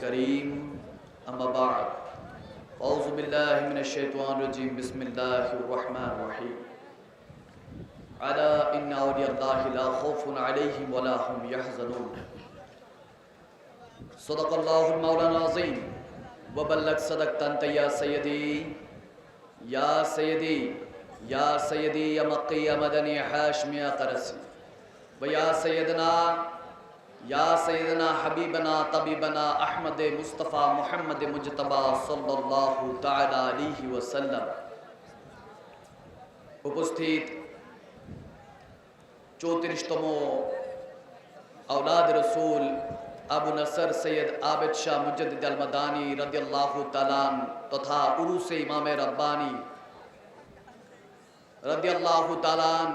الكريم. أما بعد أعوذ بالله من الشيطان الرجيم. بسم الله الرحمن الرحيم. على إن أولياء الله لا خوف عليهم ولا هم يحزنون. صدق الله المولى العظيم. وبلغ صدقت أنت يا سيدي يا سيدي يا سيدي يا مقي يا مدني حاشم يا قرسي. ويا سيدنا يا سيدنا حبيبنا طبيبنا أحمد مصطفى محمد مجتبى صلى الله تعالى عليه وسلم উপস্থিত চৌত্রিশতম আউলাদ রসুল আবু নসর সৈয়দ আবেদ শাহ মুজদ্দিদ আল মাদানী রাদিয়াল্লাহু তালান তথা উরুসে ইমামে রব্বানি রাদিয়াল্লাহু তালান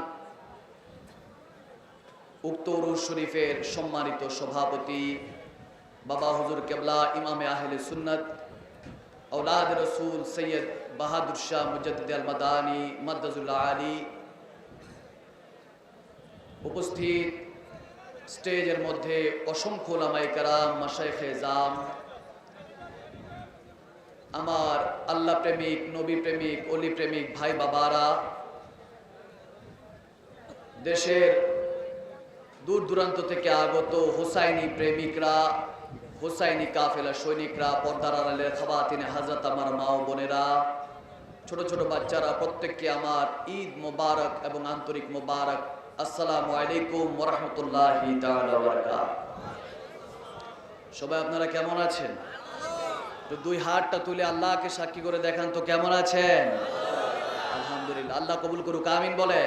উক্ত উরুস শরীফের সম্মানিত সভাপতি বাবা হুজুর কেবলা, ইমামে আহলে সুন্নত আউলাদ রসুল সৈয়দ বাহাদুর শাহ মুজদ্দিদ আল মাদানী মদ্দাজুল্লাহ আলী উপস্থিত স্টেজের মধ্যে অসংখ্য লামাই কারাম মাসাইখে জাম, আমার আল্লাহ প্রেমিক, নবী প্রেমিক, অলি প্রেমিক, ভাই বাবারা, দেশের দূর দূরান্ত থেকে আগত হোসাইনি প্রেমিকরা, হোসাইনি কাফেলা সৈনিকরা, পর্দার আড়ালের খাবাতিনে হাজরত আমার মা ও বোনেরা, ছোট ছোট বাচ্চারা, প্রত্যেককে আমার ঈদ মোবারক এবং আন্তরিক মোবারক। আসসালামু আলাইকুম ওরহমতুল্লাহি সবাই আপনারা কেমন আছেন? তো দুই হাতটা তুলে আল্লাহকে সাক্ষী করে দেখান তো কেমন আছেন? আলহামদুলিল্লাহ। আল্লাহ কবুল করুক, আমিন বলে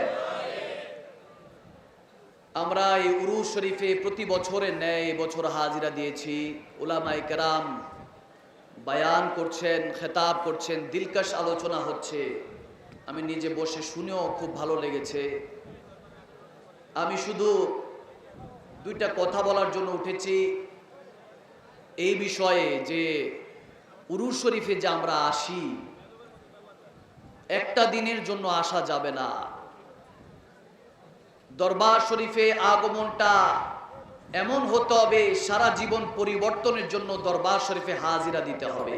আমরা এই উরুস শরীফে প্রতি বছরের ন্যায় বছর হাজিরা দিয়েছি। উলামাই কেরাম বায়ান করছেন, খেতাব করছেন, দিলকাশ আলোচনা হচ্ছে। আমি নিজে বসে শুনেও খুব ভালো লেগেছে। আমি শুধু দুইটা কথা বলার জন্য উঠেছি। এই বিষয়ে যে উরুস শরীফে যে আমরা আসি, একটা দিনের জন্য আসা যাবে না। দরবার শরীফে আগমনটা এমন হতে হবে, সারা জীবন পরিবর্তনের জন্য দরবার শরীফে হাজিরা দিতে হবে।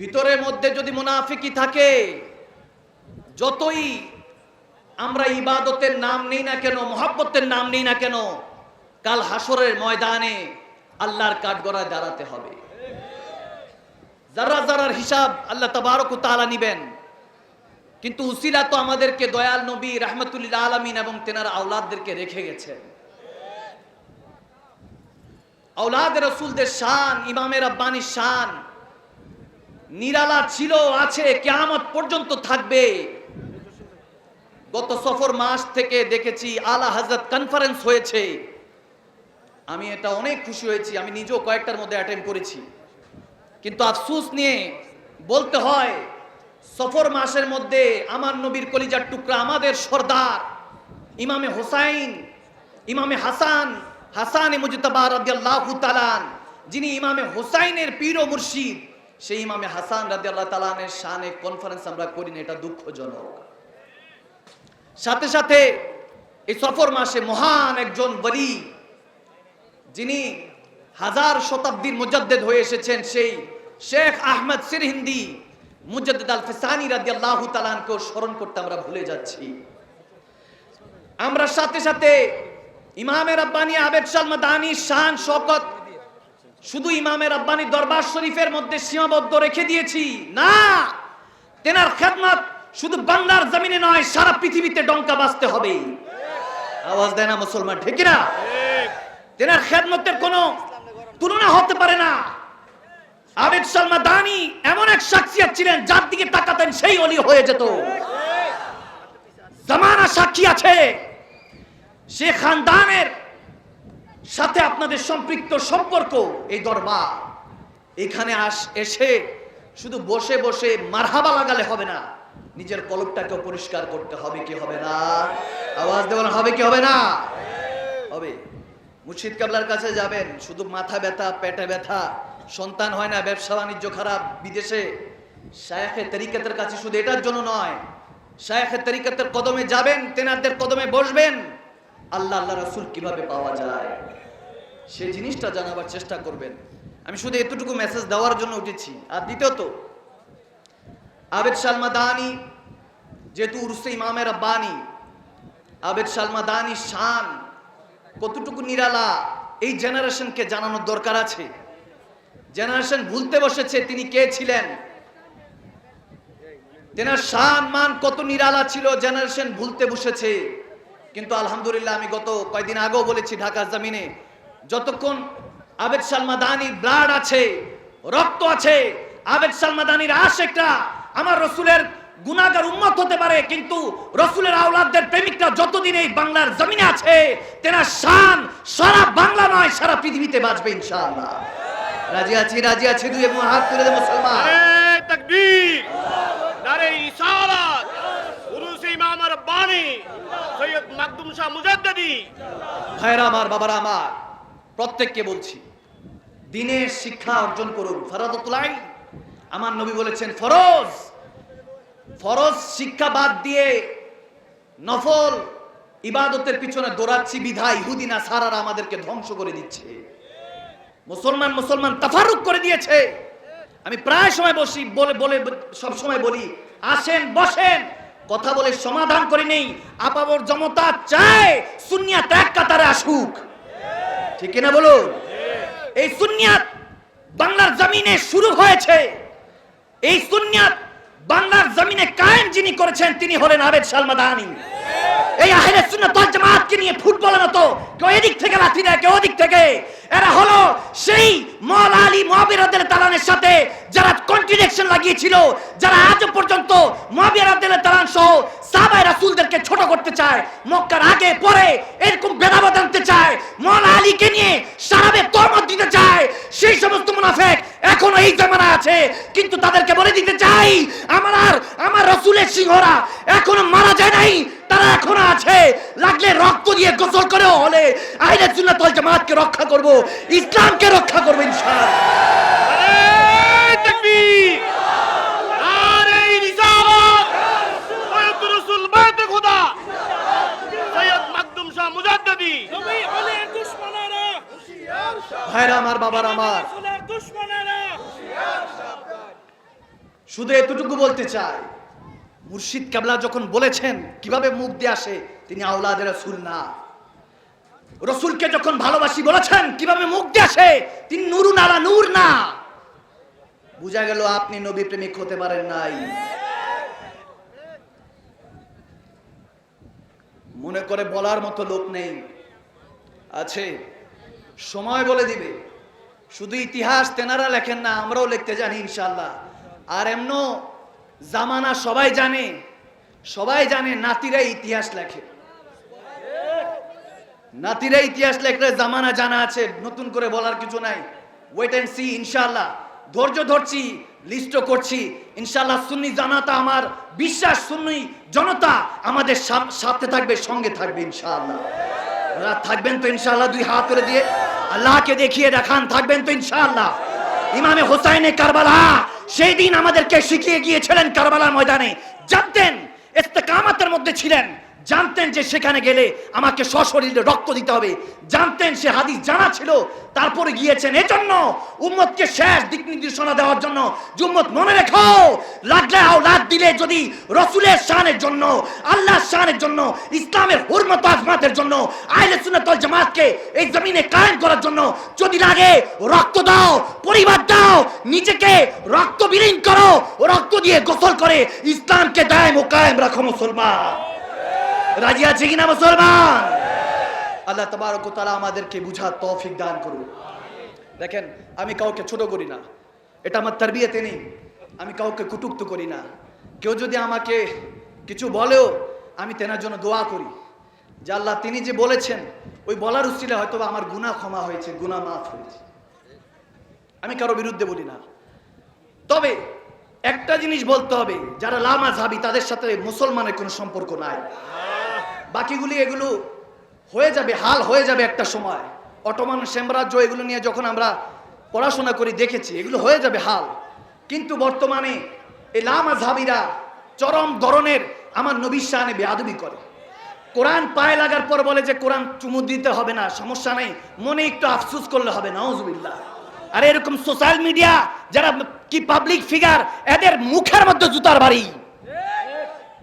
ভিতরের মধ্যে যদি মুনাফিকি থাকে, যতই আমরা ইবাদতের নাম নেই না কেন, মহাব্বতের নাম নেই না কেন, কাল হাসরের ময়দানে আল্লাহর কাঠগড়ায় দাঁড়াতে হবে। যারা যারার হিসাব আল্লাহ তবারক তালা নিবেন কিন্তু উসিলা তো আমাদেরকে দয়াল নবী রহমতুল্লাহ আলমিন এবং তেনার আওলাদদেরকে রেখে গেছেন আওলাদ রসুলদের শান, ইমামের আব্বানির শান, নিরালা ছিল, আছে, কেয়ামত পর্যন্ত থাকবে। গত সফর মাস থেকে দেখেছি আলা হাজরত কনফারেন্স হয়েছে। আমি এটা অনেক খুশি হয়েছি, আমি নিজেও কয়েকটার মধ্যে অ্যাটেন্ড করেছি। কিন্তু আফসুস নিয়ে বলতে হয় সফর মাসের মধ্যে আমার নবীর কলিজার টুকরা আমাদের সর্দার, ইমামে হোসাইন, ইমামে হাসান হাসান মুজতবা যিনি ইমামে হোসাইনের পীর ও মুর্শিদ, সেই ইমামে হাসান রাদিয়াল্লাহু তালানের শানে কনফারেন্স আমরা করি না, এটা দুঃখজনক। সাথে সাথে এই সফর মাসে মহান একজন বলি যিনি হাজার শতাব্দীর মুজাদ্দেদ হয়ে এসেছেন, সেই শেখ আহমদ সিরহিন্দি মুজাদ্দিদ আল ফিসানি রাদিয়াল্লাহু তাআলাকে স্মরণ করতে আমরা ভুলে যাচ্ছি। আমরা সাথে সাথে ইমামে রাব্বানি আবেদ মাদানি শান শওকত শুধু ইমামে রাব্বানি দরবার শরীফের মধ্যে সীমাবদ্ধ রেখে দিয়েছি। না তেনার খেদমত শুধু বাংলার জমিনে নয় সারা পৃথিবীতে ডঙ্কা বাজতে হবে। আওয়াজ দেয় না মুসলমান ঠিক না। তেনার খেদমতের কোনো তুলনা হতে পারে না। আবেদ সালমা দানি এমন এক শাকসিয়াত ছিলেন, যার দিকে তাকাতেন সেই অলি হয়ে যেত। জামানা সাক্ষী আছে। সে খানদানের সাথে আপনাদের সম্পৃক্ত সম্পর্ক, এই দরবার। এখানে আস, এসে শুধু বসে বসে মারহাবা লাগালে হবে না, নিজের কলবটাকে পরিষ্কার করতে হবে কি হবে না? আওয়াজ দেওয়ানো হবে কি হবে না? হবে। মুর্শিদ কাবলার কাছে যাবেন, শুধু মাথা ব্যথা, পেটে ব্যথা সন্তান হয় না, ব্যবসা বাণিজ্য খারাপ, বিদেশে শায়েখে তরিকাতের কাছে শুধু এটার জন্য নয়, শায়েখে তরিকাতের কদমে যাবেন, তেনাদের কদমে বসবেন, আল্লাহ আল্লাহ রসুল কীভাবে পাওয়া যায়? সেই জিনিসটা জানাবার চেষ্টা করবেন। আমি শুধু এতটুকু মেসেজ দেওয়ার জন্য উঠেছি। আর দ্বিতীয়ত, আবেদ সালমাদানি যেহেতু উরসে ইমামের বাণী আবেদ সালমাদানি শান কতটুকু নিরালা, এই জেনারেশনকে জানানোর দরকার আছে। জেনারেশন ভুলতে বসেছে, তিনি কে ছিলেন? তেনার শান, মান কত নিরালা ছিল জেনারেশন ভুলতে বসেছে। কিন্তু আলহামদুলিল্লাহ আমি গত কয়েকদিন আগেও বলেছি ঢাকার জামিনে, যতক্ষণ আবেদ সালমাদানির ব্লাড আছে, রক্ত আছে, আবেদ সালমাদানির আশেকরা আমার রসুলের গুনাগার উম্মত হতে পারে, কিন্তু রসুলের আওলাদদের প্রেমিকরা যতদিন এই বাংলার জমিনে আছে, তেনার শান সারা বাংলা নয়, সারা পৃথিবীতে বাঁচবে ইনশাআল্লাহ। রাজি আছি রাজি আছি দুই এবং হাত তুলে মুসলমান। শাহ আমার আমার প্রত্যেককে বলছি দিনের শিক্ষা অর্জন করুন আমার নবী বলেছেন ফরজ। ফরজ শিক্ষা বাদ দিয়ে নফল ইবাদতের পিছনে দৌড়াচ্ছি বিধায় ইহুদিনা সারারা আমাদেরকে ধ্বংস করে দিচ্ছে। মুসলমান মুসলমান তাফারুক করে দিয়েছে। আমি প্রায় সময় বসি, বলে বলে, সব সময় বলি, আসেন, বসেন। কথা বলে সমাধান করে নেই। আপাবর জমতা চায় সুনিয়াত এক কাতারে আসুক। ঠিক না বলুন? এই সুনিয়াত বাংলার জমিনে শুরু হয়েছে। এই সুনিয়াত বাংলার জমিনে কায়েম যিনি করেছেন, তিনি হলেন আবেদ সালমাদানি। এই আহলে সুন্নাত ওয়াল জামাতকে নিয়ে ফুটবলের মতো কেউ এদিক থেকে লাথি দেয়, কেউ ওদিক থেকে। এরা হলো সেই মৌলা আলী মুয়াবিরাদের তালানের সাথে যারা কন্ট্রাডিকশন লাগিয়েছিল, যারা আজও পর্যন্ত মুয়াবিরাদের তালান সহ রাসূলদেরকে ছোট করতে চায়, মক্কার আগে, পরে এরকম ভেদাভেদ আনতে চায় মন আলীকে নিয়ে সারাবে তহমত দিতে চায়, সেই সমস্ত মুনাফেক এখনও এই জামানা আছে। কিন্তু তাদেরকে বলে দিতে চাই, আমার আর আমার রসুলের সিংহরা এখনও মারা যায় নাই, তারা এখনও আছে। লাগলে রক্ত দিয়ে গোসল করেও হলে আইলে সুন্নাত ওয়াল জামাতকে রক্ষা করব, ইসলামকে রক্ষা করব ইনশাআল্লাহ। শুধু এতটুকু বলতে চাই, মুর্শিদ কাবলা যখন বলেছেন কীভাবে মুখ দিয়ে আসে, তিনি আওলাদের রসুল না। রসুলকে যখন ভালোবাসি বলেছেন কীভাবে মুখ দিয়ে আসে, তিনি নুরু নালা নূর না। বুঝা গেল আপনি নবী প্রেমিক হতে পারেন নাই। মনে করে বলার মতো লোক নেই। আছে, সময় বলে দিবে। শুধু ইতিহাস তেনারা লেখেন না, আমরাও লিখতে জানি ইনশাল্লাহ আর এমন জামানা সবাই জানে সবাই জানে নাতিরাই ইতিহাস লেখে। নাতিরা ইতিহাস লেখলে জামানা জানা আছে, নতুন করে বলার কিছু নাই। ওয়েট অ্যান্ড সি ইনশাল্লাহ ধৈর্য ধরছি লিস্ট করছি। ইনশাল্লাহ সুন্নি জানাতা আমার বিশ্বাস, সুন্নি জনতা আমাদের সাথে থাকবে, সঙ্গে থাকবে, ইনশাআল্লাহ। আপনারা থাকবেন তো ইনশাআল্লাহ দুই হাত করে দিয়ে। আল্লাহকে দেখিয়ে দেখান, থাকবেন তো ইনশাআল্লাহ। ইমামে হোসাইনে কারবালা। সেই দিন আমাদেরকে শিখিয়ে গিয়েছিলেন কারবালার ময়দানে। জানতেন ইস্তেকামাতের মধ্যে ছিলেন। জানতেন যে সেখানে গেলে আমাকে সশরীরে রক্ত দিতে হবে। জানতেন সে হাদিস জানা ছিল, তারপরে গিয়েছেন। এজন্য উম্মতকে শেষ দিক নির্দেশনা দেওয়ার জন্য উম্মত মনে রেখো লাগলে আওলাদ দিলে যদি রসুলের শানের জন্য, আল্লাহর শানের জন্য, ইসলামের হুরমত আজমাতের জন্য আইলে সুন্নাত ওয়াল জামাতকে এই জমিনে কায়েম করার জন্য যদি লাগে, রক্ত দাও, পরিবার দাও, নিজেকে রক্ত বিলীন করো, রক্ত দিয়ে গোসল করে ইসলামকে দায় ও কায়েম রাখো মুসলমান। রাজি আছে কিনা মুসলমান? আল্লাহ তবারক তাআলা আমাদেরকে বুঝার তৌফিক দান করুন দেখেন, আমি কাউকে ছোট করি না। এটা আমার তারবিয়াতে নেই। আমি কাউকে কুটুক্ত করি না। কেউ যদি আমাকে কিছু বলেও আমি তেনার জন্য দোয়া করি। যে আল্লাহ তিনি যে বলেছেন, ওই বলার উচিলে হয়তো আমার গুনাহ ক্ষমা হয়েছে, গুনাহ মাফ হয়েছে। আমি কারও বিরুদ্ধে বলি না। তবে একটা জিনিস বলতে হবে, যারা লামা ঝাবি তাদের সাথে মুসলমানের কোনো সম্পর্ক নাই। বাকিগুলি এগুলো হয়ে যাবে, হাল হয়ে যাবে একটা সময়। অটোমান, সাম্রাজ্য এগুলো নিয়ে যখন আমরা পড়াশোনা করি, দেখেছি, এগুলো হয়ে যাবে হাল। কিন্তু বর্তমানে এই লামা ঝাবিরা চরম ধরনের আমার নবীর শানে বেয়াদবি করে। কোরআন পায়ে লাগার পর বলে যে, কোরআন চুমু দিতে হবে না, সমস্যা নেই, মনে একটু আফসুস করলে হবে, নাউজুবিল্লাহ। আর এরকম সোশ্যাল মিডিয়া, যারা কি পাবলিক ফিগার এদের মুখের মধ্যে জুতার বাড়ি।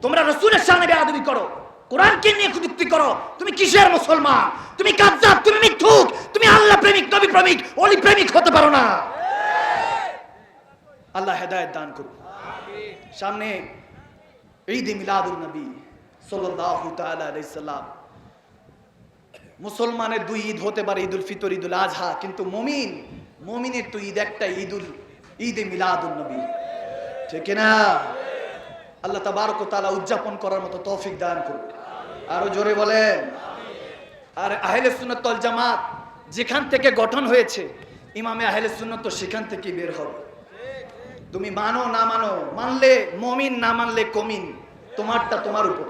তোমরা রসুলের সামনে বেয়াদবি করো। কোরআনকে নিয়ে কুযুক্তি করো। তুমি কিসের মুসলমান? তুমি কাজ্জাব, তুমি তুমি আল্লাহ প্রেমিক, নবী প্রেমিক, অলি প্রেমিক হতে পারো না। আল্লাহ হেদায়েত দান করুন। সামনে ঈদ মিলাদুল নবী সাল্লাল্লাহু তাআলা মুসলমানের দুই ঈদ হতে পারে ঈদুল ফিতর, ঈদুল আজহা কিন্তু মুমিন, মুমিনের তো ঈদ একটা ঈদুল, ঈদ মিলাদুল নবী। ঠিক না আল্লাহ তাবারক ও তাআলা উদযাপন করার মতো তৌফিক দান করুন। আরও জোরে বলেন। আর আহলে সুন্নাত ওয়াল জামাত যেখান থেকে গঠন হয়েছে, ইমামে আহলে সুন্নাত তো সেখান থেকে বের হবে। তুমি মানো না মানো, মানলে মমিন, না মানলে কমিন, তোমারটা তোমার উপর।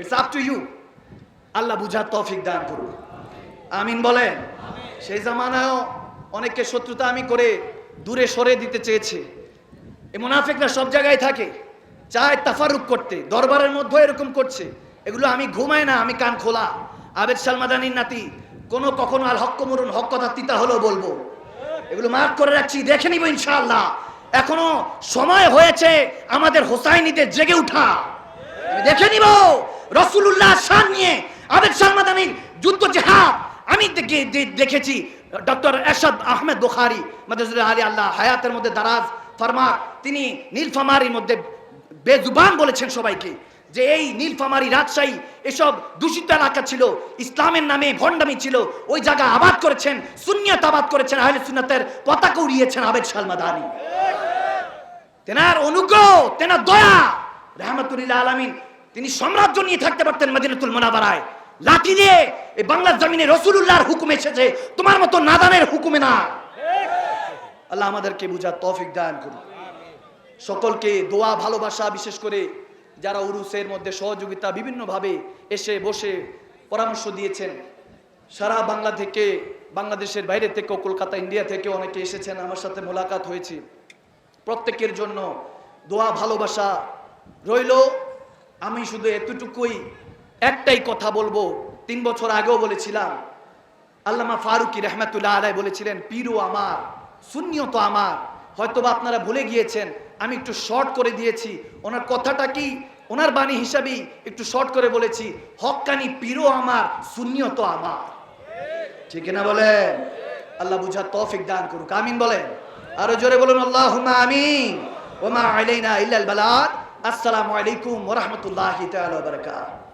It's up to you Allah বুঝার তৌফিক দান করুন। আমিন বলেন। সেই জামানায়ও অনেককে শত্রুতা আমি করে দূরে সরে দিতে চেয়েছে। এই মুনাফিকরা সব জায়গায় থাকে। চায় তাফারুক করতে, দরবারের মধ্যে এরকম করছে। এগুলো আমি ঘুমাই না, আমি কান খোলা। আবেদ সালমাদানির নাতি, কোনো কখনো আর হক মরুন হক কথা তিতা হলেও বলব। এগুলো মার্ক করে রাখছি, দেখে নিব ইনশাআল্লাহ। এখনও সময় হয়েছে আমাদের হোসাইনিদের জেগে উঠা। দেখে নিব রসুল্লাহ শান নিয়ে আবেদ সালমাদানির যুদ্ধ জেহাদ। আমি দেখেছি, ডক্টর এরশাদ আহমেদ বুখারি মাদাজুল আলী আল্লাহ হায়াতের মধ্যে দারাজ ফারমা তিনি নীলফামারির মধ্যে বেজুবান বলেছেন সবাইকে যে এই নীলফামারি রাজশাহী এসব দূষিত এলাকা ছিল, ইসলামের নামে ভণ্ডামি ছিল, ওই জায়গা আবাদ করেছেন সুনিয়াত আবাদ করেছেন, আহলে সুন্নাতের পতাকা উড়িয়েছেন আবেদ সালমাদানি। তেনার অনুগ্রহ, তেনার দয়া রহমতুল্লাহ আলামিন, তিনি সাম্রাজ্য নিয়ে থাকতে পারতেন মদিনাতুল মোনাবারায় লাঠি দিয়ে এই বাংলার জমিনে রসুলুল্লাহর হুকুম এসেছে, তোমার মতো নাদানের হুকুমে না। আল্লাহ আমাদেরকে বুঝার তৌফিক দান করুন। সকলকে দোয়া, ভালোবাসা, বিশেষ করে যারা উরুসের মধ্যে সহযোগিতা বিভিন্নভাবে এসে বসে পরামর্শ দিয়েছেন। সারা বাংলা থেকে, বাংলাদেশের বাইরে থেকেও, কলকাতা, ইন্ডিয়া থেকে অনেকে এসেছেন, আমার সাথে মোলাকাত হয়েছে। প্রত্যেকের জন্য দোয়া, ভালোবাসা রইল। আমি শুধু এতটুকুই একটাই কথা বলব, তিন বছর আগেও বলেছিলাম, আল্লামা ফারুকি রহমাতুল্লাহ আলাই বলেছিলেন, পীরও আমার শূন্য তো আমার। হয়তোবা আপনারা ভুলে গিয়েছেন, আমি একটু শর্ট করে দিয়েছি। ওনার কথাটা কি? ওনার বাণী হিসাবেই একটু শর্ট করে বলেছি, হকানি পীরও আমার শূন্য তো আমার। ঠিক না বলেন? আল্লাহ বুঝা তৌফিক দান করুক, আমিন বলেন। আরও জোরে বলুন আল্লাহ আমিন। ওমা আলাইনা ইল্লাল বালাদ আসসালামু আলাইকুম ওয়া রাহমাতুল্লাহি তাআলা ওয়া বারাকাতুহু।